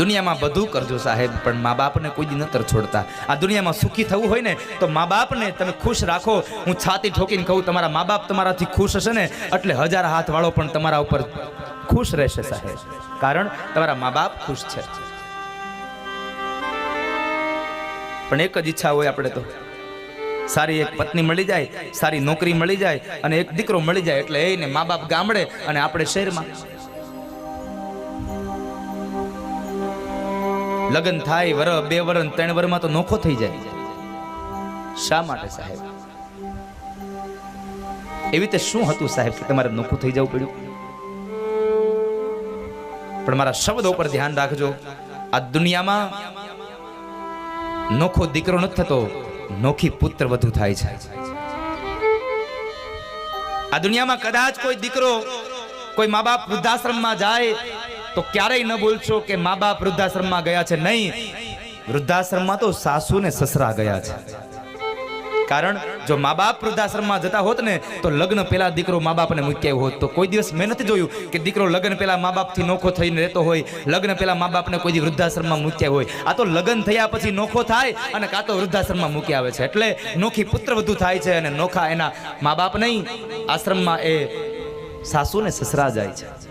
દુનિયામાં બધું કરજો સાહેબ, પણ મા બાપને કોઈ દી નતર છોડતા. આ દુનિયામાં સુખી થવું હોય ને, તો મા બાપને તમે ખુશ રાખો. હું છાતી ઠોકીને કહું, તમારા મા બાપ તમારાથી ખુશ હશે ને, એટલે હજાર હાથવાળો પણ તમારા ઉપર ખુશ રહેશે સાહેબ. કારણ તમારા મા બાપ ખુશ છે. પણ એક જ ઈચ્છા હોય આપણે તો. સારી એક પત્ની મળી જાય, સારી નોકરી મળી જાય, અને એક દીકરો મળી જાય, એટલે એને મા બાપ ગામડે અને આપણે શહેરમાં. લગ્ન થાય, વર, બે વર ત્રણ વરમાં તો નોખો થઈ જાય. શા માટે સાહેબ? એવી રીતે શું હતું સાહેબ કે તમારે નોખું થઈ જવું પડ્યું? પણ મારા શબ્દો પર ધ્યાન રાખજો. આ દુનિયામાં નોખો દીકરો નથી થતો, નોખી પુત્ર વધુ થાય છે. આ દુનિયામાં કદાચ કોઈ દીકરો કોઈ મા બાપ વૃદ્ધાશ્રમમાં જાય તો ક્યારેય ન બોલશો કે મા બાપ વૃદ્ધાશ્રમમાં ગયા છે. નહીં, વૃદ્ધાશ્રમમાં તો સાસુ ને સસરા ગયા છે. કારણ, જો મા બાપ વૃદ્ધાશ્રમમાં જતા હોત ને, તો લગ્ન પહેલા દીકરો મા બાપને મૂક્યા હોત. તો કોઈ દિવસ મેં નથી જોયું કે દીકરો લગ્ન પહેલા મા બાપથી નોખો થઈને રહેતો હોય, લગ્ન પહેલા મા બાપને કોઈ વૃદ્ધાશ્રમમાં મૂક્યા હોય. આ તો લગ્ન થયા પછી નોખો થાય અને કાં તો વૃદ્ધાશ્રમમાં મૂકી આવે છે. એટલે નોખી પુત્ર વધુ થાય છે અને નોખા એના મા બાપ નહીં. આશ્રમમાં એ સાસુ ને સસરા જાય છે.